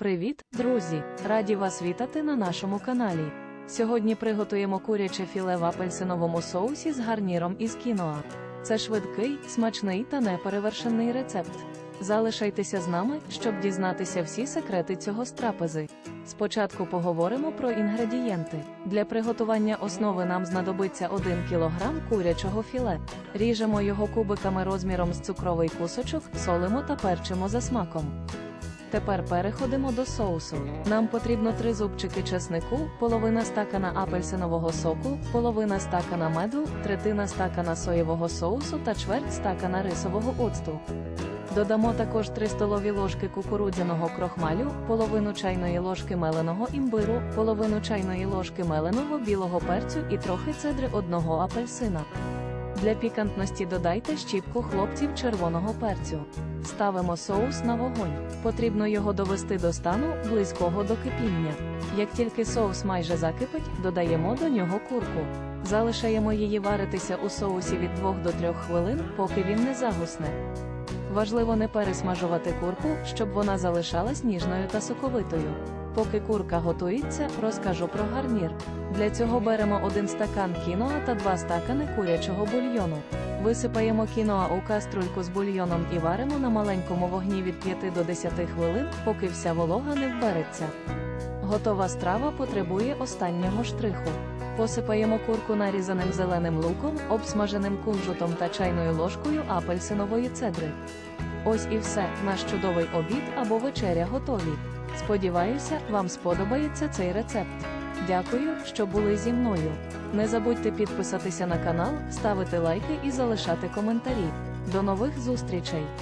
Привіт, друзі! Раді вас вітати на нашому каналі. Сьогодні приготуємо куряче філе в апельсиновому соусі з гарніром із кіноа. Це швидкий, смачний та неперевершений рецепт. Залишайтеся з нами, щоб дізнатися всі секрети цього страпези. Спочатку поговоримо про інгредієнти. Для приготування основи нам знадобиться 1 кг курячого філе. Ріжемо його кубиками розміром з цукровий кусочок, солимо та перчимо за смаком. Тепер переходимо до соусу. Нам потрібно 3 зубчики чеснику, половина стакана апельсинового соку, половина стакана меду, третина стакана соєвого соусу та чверть стакана рисового оцту. Додамо також 3 столові ложки кукурудзяного крохмалю, половину чайної ложки меленого імбиру, половину чайної ложки меленого білого перцю і трохи цедри одного апельсина. Для пікантності додайте щіпку хлопців червоного перцю. Ставимо соус на вогонь. Потрібно його довести до стану близького до кипіння. Як тільки соус майже закипить, додаємо до нього курку. Залишаємо її варитися у соусі від 2 до 3 хвилин, поки він не загусне. Важливо не пересмажувати курку, щоб вона залишалась ніжною та соковитою. Поки курка готується, розкажу про гарнір. Для цього беремо один стакан кіноа та два стакани курячого бульйону. Висипаємо кіноа у каструльку з бульйоном і варимо на маленькому вогні від 5 до 10 хвилин, поки вся волога не вбереться. Готова страва потребує останнього штриху. Посипаємо курку нарізаним зеленим луком, обсмаженим кунжутом та чайною ложкою апельсинової цедри. Ось і все, наш чудовий обід або вечеря готові. Сподіваюся, вам сподобається цей рецепт. Дякую, що були зі мною. Не забудьте підписатися на канал, ставити лайки і залишати коментарі. До нових зустрічей!